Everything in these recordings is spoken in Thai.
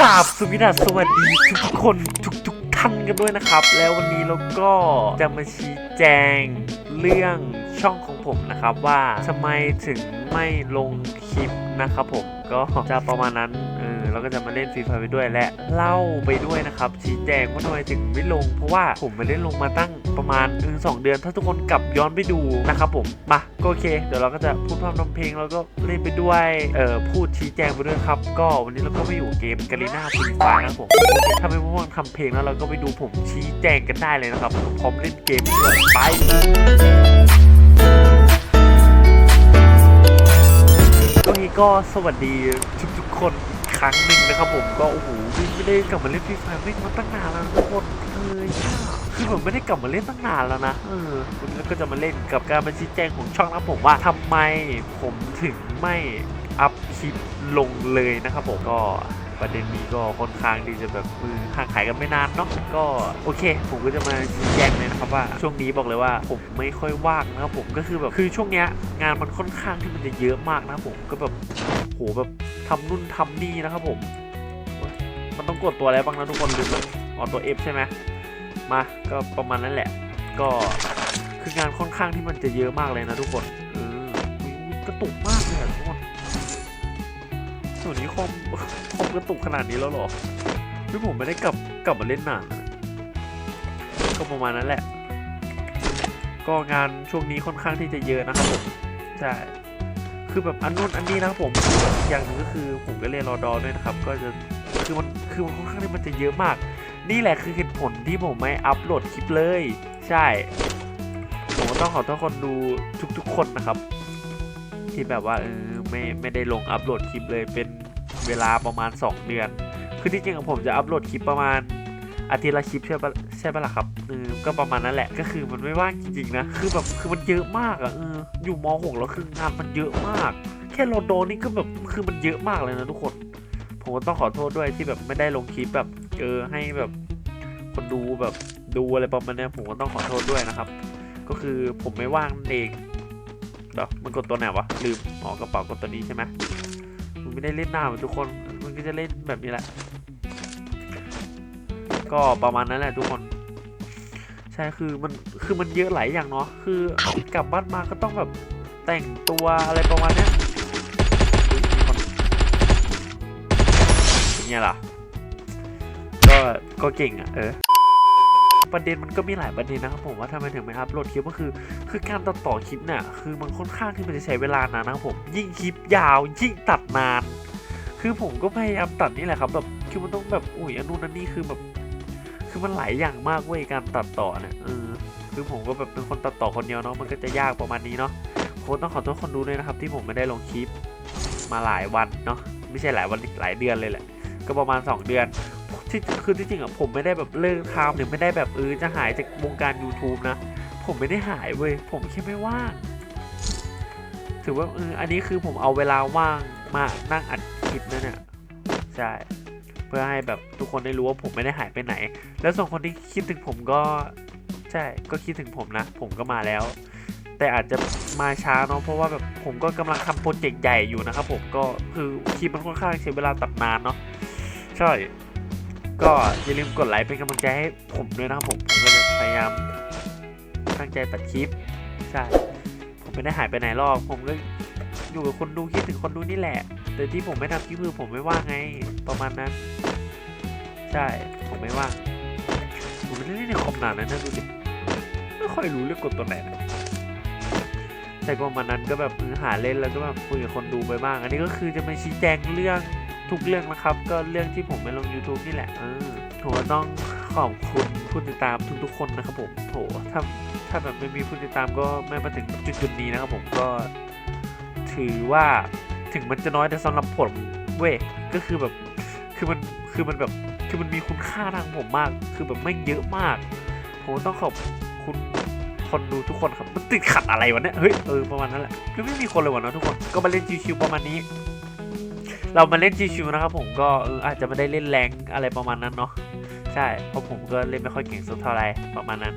ราบสวสดัสวัสดีทุกคนทุกๆท่านกันด้วยนะครับ แล้ววันนี้เราก็จะมาชี้แจงเรื่องช่องของผมนะครับว่าทำไมถึงไม่ลงคลิปนะครับผมก็จะประมาณนั้น ก็จะมาเล่นฟรีไฟไปด้วยและเล่าไปด้วยนะครับชี้แจงว่าทำไมถึงไม่ลง เพราะว่าผมไม่ได้ลงมาตั้งประมาณเออสองเดือน ถ้าทุกคนกลับย้อนไปดูนะครับผมมาก็โอเค เดี๋ยวเราก็จะพูดพร่ำทำเพลงแล้วก็เล่นไปด้วยเอ่อพูดชี้แจงไปด้วยครับ ก็วันนี้เราก็ไปอยู่เกมกาลีนาฟรีไฟนะครับผมถ้าไม่ว่างทำเพลงแล้วเราก็ไปดูผมชี้แจงกันได้เลยนะครับพร้อมเล่นเกมด้วยไปก็นี้ก็สวัสดีทุกๆคนอีก ครั้งหนึ่งนะครับผมก็โอ้โหไม่ได้กลับมาเล่นฟรีไฟไม่มาตั้งนานแล้วทุกคนเฮ้ยคือผมไม่ได้กลับมาเล่นตั้งนานแล้วนะเออวันนี้ก็จะมาเล่นกับการบัญชีแจงของช่องนะผมว่าทำไมผมถึงไม่อัพคลิปลงเลยนะครับผมก็ประเด็นนี้ก็ค่อนข้างที่จะแบบมือห่างหายกันไม่นานเนาะก็โอเค ผมก็จะมาชี้แจงเลยนะครับว่า ช่วงนี้บอกเลยว่าผมไม่ค่อยว่างนะครับผมก็คือแบบคือช่วงเนี้ยงานมันค่อนข้างที่มันจะเยอะมากนะผมก็แบบโหแบบ ทำนู่นทำนี่นะครับผม มันต้องกดตัวอะไรบ้างนะทุกคนลืมแล้วอ๋อตัว F ใช่ไหมมา ก็ประมาณนั้นแหละ ก็คืองานค่อนข้างที่มันจะเยอะมากเลยนะทุกคนเออกระตุกมากเลยอะทุกคนส่วนนี้คอมคอมกระตุกขนาดนี้แล้วหรอพี่ผมไม่ได้กลับกลับมาเล่นนานก็ประมาณนั้นแหละ ก็งานช่วงนี้ค่อนข้างที่จะเยอะนะครับผมใช่ คือแบบอันนู้นอันนี้นะครับผมอย่างหนึ่งก็คือผมก็เรียนรอดอด้วยนะครับ ก็จะคือมันคือมันค่อนข้างที่มันจะเยอะมาก นี่แหละคือเหตุผลที่ผมไม่อัปโหลดคลิปเลย ใช่ผมต้องขอโทษคนดูทุกๆ คนนะครับ ที่แบบว่าเออไม่ไม่ได้ลงอัปโหลดคลิปเลยเป็นเวลาประมาณ 2 เดือน คือที่จริงผมจะอัปโหลดคลิปประมาณ อาทิตย์ละคลิปใช่ปะใช่ปะล่ะครับเออก็ประมาณนั้นแหละก็คือมันไม่ว่างจริงๆนะคือแบบคือมันเยอะมากอะเอออยู่ม .6 แล้วคืองานมันเยอะมาก แค่โลโดนี่ก็แบบคือมันเยอะมากเลยนะทุกคนผมก็ต้องขอโทษด้วยที่แบบไม่ได้ลงคลิปแบบเออให้แบบคนดูแบบดูอะไรประมาณนี้ผมก็ต้องขอโทษด้วยนะครับ ก็คือผมไม่ว่างเองเดี๋ยวมันกดตัวไหนวะลืมอ๋อกระเป๋ากดตัวนี้ใช่ไหมมันไม่ได้เล่นหน้าเหมือนทุกคนมันก็จะเล่นแบบนี้แหละ ก็ประมาณนั้นแหละทุกคน ใช่คือมันคือมันเยอะหลายอย่างเนาะคือกลับบ้านมาก็ต้องแบบแต่งตัวอะไรประมาณนี้อยมีคนเป็นไงล่ะก็ก็เก่งอะเออประเด็นมันก็มีหลายประเด็นนะครับผมว่าทำไมถึงไม่อัพโหลดคลิปก็คือ คือการตัดต่อคลิปเนี่ยคือมันค่อนข้างที่มันจะใช้เวลานานนะครับผมยิ่งคลิปยาวยิ่งตัดนาน คือผมก็พยายามตัดนี่แหละครับแบบคือมันต้องแบบอุ้ยอนนู้นอันนี้คือแบบ คือมันหลายอย่างมากเว้ยการตัดต่อเนี่ยเออคือผมก็แบบเป็นคนตัดต่อคนเดียวเนาะมันก็จะยากประมาณนี้เนาะผมต้องขอโทษคนดูด้วยนะครับ ที่ผมไม่ได้ลงคลิปมาหลายวันเนาะไม่ใช่หลายวันหลายเดือนเลยแหละ ก็ประมาณ 2 เดือนที่คือที่จริงอะผมไม่ได้แบบเลิกทำหรือไม่ได้แบบเออจะหายจากวงการ YouTube นะ ผมไม่ได้หายเว้ยผมแค่ไม่ว่างถือว่าเอออันนี้คือผมเอาเวลาว่างมานั่งอัดคลิปนะเนี่ยใช่ เพื่อให้แบบทุกคนได้รู้ว่าผมไม่ได้หายไปไหน แล้วส่วนคนที่คิดถึงผมก็ใช่ก็คิดถึงผมนะ ผมก็มาแล้ว แต่อาจจะมาช้าเนาะเพราะว่าแบบผมก็กำลังทำโปรเจกต์ใหญ่อยู่นะครับผมก็คือคลิปมันค่อนข้างใช้เวลาตัดนานเนาะใช่ก็อย่าลืมกดไลค์เป็นกำลังใจให้ผมด้วยนะครับผมผมก็จะพยายามตั้งใจตัดคลิปใช่ผมไม่ได้หายไปไหนหรอกผมก็อยู่กับคนดูคิดถึงคนดูนี่แหละ แต่ที่ผมไม่ทำคลิปคือผมไม่ว่างไงประมาณนั้น ใช่ ผมไม่ว่างผมไม่ได้เล่นในคอมนานนะเนี่ยดูดิไม่ค่อยรู้เรื่องกดตัวไหนนะแต่ก็ประมาณนั้นก็แบบหาเล่นแล้วก็แบบคุยกับคนดูไปบ้าง อันนี้ก็คือจะมาชี้แจงเรื่องทุกเรื่องนะครับ ก็เรื่องที่ผมไปลง YouTube นี่แหละเออผมต้องขอบคุณผู้ติดตามทุกๆคนนะครับผมโหถ้าถ้าแบบไม่มีผู้ติดตามก็ไม่มาถึงจุดๆนี้นะครับผมก็ถือว่าถึงมันจะน้อยแต่สำหรับผมเว้ยก็คือแบบคือมันคือมันแบบ คือมันมีคุณค่าทางผมมาก คือแบบไม่เยอะมาก ผมต้องขอบคุณคนดูทุกคนครับ มันติดขัดอะไรวะเนี่ย เฮ้ย เออ ประมาณนั้นแหละ คือไม่มีคนเลยวะเนาะทุกคน ก็มาเล่นชิวๆประมาณนี้ เรามาเล่นชิวๆนะครับผม ก็เอออาจจะไม่ได้เล่นแรงอะไรประมาณนั้นเนาะ ใช่ เพราะผมก็เล่นไม่ค่อยเก่งสักเท่าไหร่ประมาณนั้น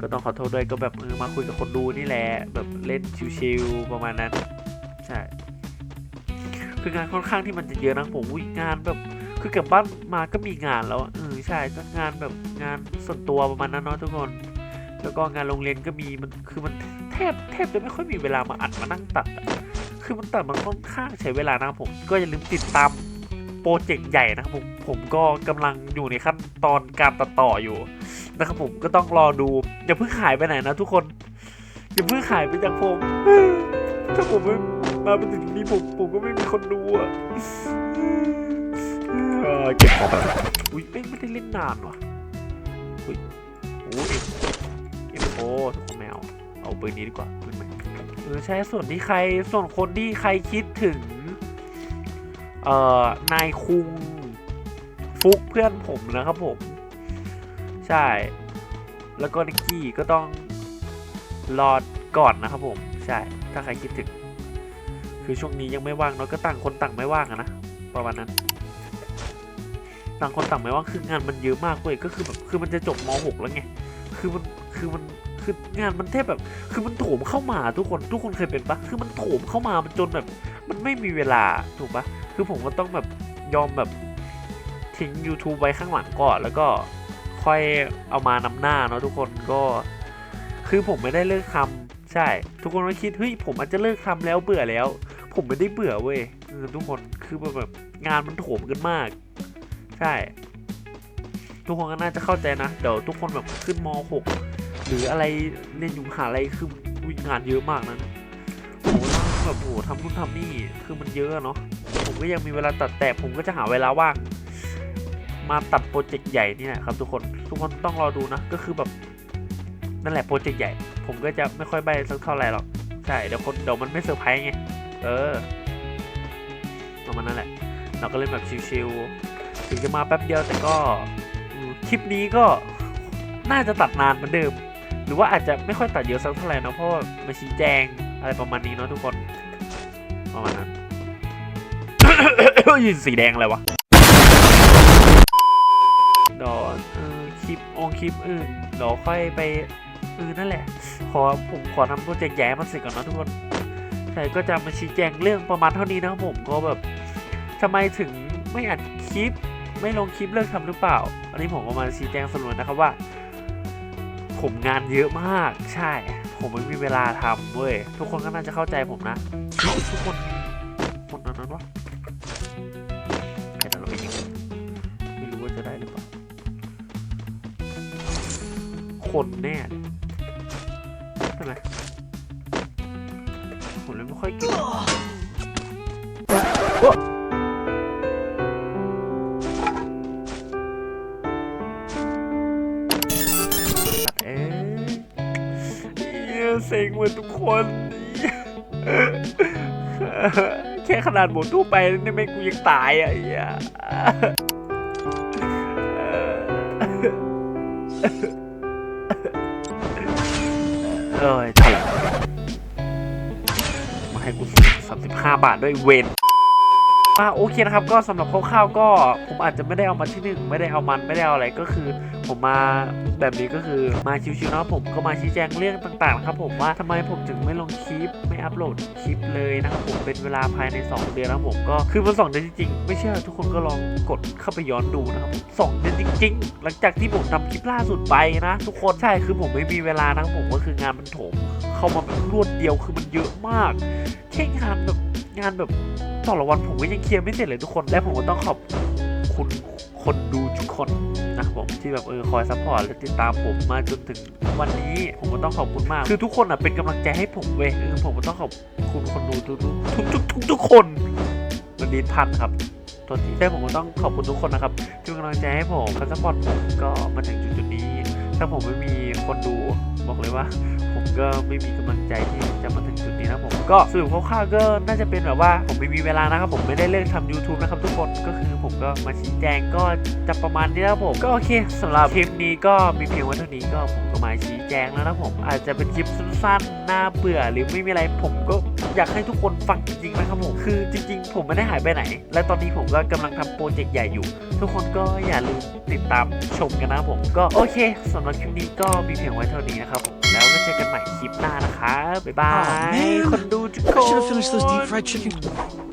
ก็ต้องขอโทษด้วย ก็แบบเออมาคุยกับคนดูนี่แหละ แบบเล่นชิวๆประมาณนั้น ใช่ คืองานค่อนข้างที่มันจะเยอะนะผมงานแบบ คือกลับบ้านมาก็มีงานแล้วเออใช่ก็งานแบบงานส่วนตัวประมาณนั้นเนาะทุกคน แล้วก็งานโรงเรียนก็มีมันคือมันแทบแทบจะไม่ค่อยมีเวลามาอัดมานั่งตัดคือมันตัดมันค่อนข้างใช้เวลานะผม ก็อย่าลืมติดตามโปรเจกต์ใหญ่นะครับผมผมก็กำลังอยู่ในขั้นตอนการตัดต่ออยู่นะครับผมก็ต้องรอดูอย่าเพิ่งหายไปไหนนะทุกคนอย่าเพิ่งหายไปจากผม ถ้าผมไม่มาเป็นถึงนี้ผมผมก็ไม่มีคนดูอะ เก็บของอุ้ยไม่ไม่ได้เล่นนานว่ะอุ้ยโอ้ยเอ็มโอทุกคนแมวเอาปืนนี้ดีกว่าปืนใหม่เออใช่ส่วนที่ใครส่วนคนที่ใครคิดถึง เอ่อนายคุงฟุกเพื่อนผมนะครับผม ใช่ แล้วก็นิกกี้ก็ต้องรอก่อนนะครับผม ใช่ ถ้าใครคิดถึง คือช่วงนี้ยังไม่ว่างเนาะก็ต่างคนต่างไม่ว่างอะนะประมาณนั้น ต่างคนต่างไม่ว่าคืองานมันเยอะมากเว้ยก็คือแบบคือมันจะจบม .6 แล้วไงคือมันคือมันคืองานมันแทบแบบ คือมันโถมเข้ามาทุกคนทุกคนเคยเป็นปะคือมันโถมเข้ามามันจนแบบ มันไม่มีเวลาถูกปะคือผมก็ต้องแบบยอมแบบทิ้ง YouTube ไว้ข้างหลังก่อนแล้วก็ค่อยเอามานำหน้าเนาะทุกคนก็ คือผมไม่ได้เลิกทำใช่ ทุกคนก็คิดเฮ้ยผมอาจจะเลิกทำแล้วเบื่อแล้ว ผมไม่ได้เบื่อเว้ยทุกคนคือแบบงานมันโถมกันมาก ใช่ ทุกคนก็น่าจะเข้าใจนะ เดี๋ยวทุกคนแบบขึ้นม .6 หรืออะไรเรียนอยู่มหาลัยคือวิ่งงานเยอะมากนะโอ้โหแบบโอ้โหทำนู่นทำนี่คือมันเยอะอะเนาะผมก็ยังมีเวลาตัดแต่ผมก็จะหาเวลาว่างมาตัดโปรเจกต์ใหญ่นี่แหละครับทุกคนทุกคนต้องรอดูนะ ก็คือแบบนั่นแหละโปรเจกต์ใหญ่ ผมก็จะไม่ค่อยใบสักเท่าไหร่หรอกใช่เดี๋ยวคนเดี๋ยวมันไม่เซอร์ไพรส์ไงเออประมาณนั้นแหละ เราก็เล่นแบบชิลๆ ถึงจะมาแป๊บเดียวแต่ก็คลิปนี้ก็น่าจะตัดนานเหมือนเดิม หรือว่าอาจจะไม่ค่อยตัดเยอะสักเท่าไหร่นะเพราะมาชี้แจงอะไรประมาณนี้เนาะทุกคนประมาณนั้นยินสีแดงอะไรวะเดี๋ยวเออคลิปองคลิปอื่นเดี๋ยวค่อยไปเออนั่นแหละ ขอผมขอทำโปรเจกต์ใหญ่มันเสร็จก่อนนะทุกคนใช่ก็จะมาชี้แจงเรื่องประมาณเท่านี้นะครับผมก็แบบทำไมถึงไม่อัดคลิป ไม่ลงคลิปเลิกทำหรือเปล่า อันนี้ผมก็มาชี้แจงสรุปนะครับว่า ผมงานเยอะมาก ใช่ ผมไม่มีเวลาทำเว้ย ทุกคนก็น่าจะเข้าใจผมนะ ทุกคน คนนั้นนั้นวะใครจะราไปยิงไม่รู้ว่าจะได้หรือเปล่า คนแน่ใช่ไหมผมเลยไม่ค่อยเก่ง ซ็งเหมือนทุกคนแค่ขนาดหมดทั่วไปนี่ไม่กูยังตายอะไอ้เหี้ยเอ้ยเจ๋งมาให้กูสามสิบห้าบาทด้วยเวน อ่าโอเคนะครับก็สำหรับคร่าวๆก็ผมอาจจะไม่ได้เอามาที่หนึ่งไม่ได้เอามันไม่ได้เอาอะไรก็คือ ผมมาแบบนี้ก็คือมาชิวๆนะผมก็มาชี้แจงเรื่องต่างๆนะครับผมว่าทำไมผมถึงไม่ลงคลิปไม่อัปโหลดคลิปเลยนะครับผมเป็นเวลาภายใน 2 เดือนนะครับผมก็คือมันสองเดือนจริงๆไม่เชื่อทุกคนก็ลองกดเข้าไปย้อนดูนะครับผมสองเดือนจริง ๆ หลังจากที่ผมทำคลิปล่าสุดไปนะทุกคนใช่คือผมไม่มีเวลานะผมก็คืองานมันโถมเข้ามาแบบรวดเดียวคือมันเยอะมากแค่งานแบบงานแบบ ต่อละวันผมก็ยังเคลียร์ไม่เสร็จเลยทุกคน และผมก็ต้องขอบคุณคนดูทุกคนนะครับผมที่แบบเออคอยซัพพอร์ตและติดตามผมมาจนถึงวันนี้ผมก็ต้องขอบคุณมาก คือทุกคนอะเป็นกำลังใจให้ผมเว้ยเออผมก็ต้องขอบคุณคนดูทุกทุกทุกทุกทุกคนมันดีพันครับตัวที่ได้ผมก็ต้องขอบคุณทุกคนนะครับที่เป็นกำลังใจให้ผมและซัพพอร์ตผมก็มาถึงจุดจุดๆนี้ ถ้าผมไม่มีคนดูบอกเลยว่า ก็ไม่มีกำลังใจที่จะมาถึงจุดนี้นะผมก็สรุปคร่าวๆก็น่าจะเป็นแบบว่าผมไม่มีเวลานะครับผมไม่ได้เลิกทำ YouTube นะครับทุกคนก็คือผมก็มาชี้แจงก็จะประมาณนี้นะผมก็โอเคสำหรับคลิปนี้ก็มีเพียงว่าเท่านี้ก็ผมก็มาชี้แจงแล้วนะผมอาจจะเป็นคลิปสั้นๆน่าเบื่อหรือไม่มีอะไรผมก็อยากให้ทุกคนฟังจริงๆนะครับผมคือจริง ๆ ผมไม่ได้หายไปไหน และตอนนี้ผมก็กำลังทำโปรเจกต์ใหญ่อยู่ ทุกคนก็อย่าลืมติดตามชมกันนะครับผมก็โอเคสำหรับคลิปนี้ก็มีเพียงไว้เท่านี้นะครับผม เจอกันใหม่คลิปหน้านะคะบ๊ายบาย Aw, man. คนดูทุกค I should น have finished those deep fried chicken.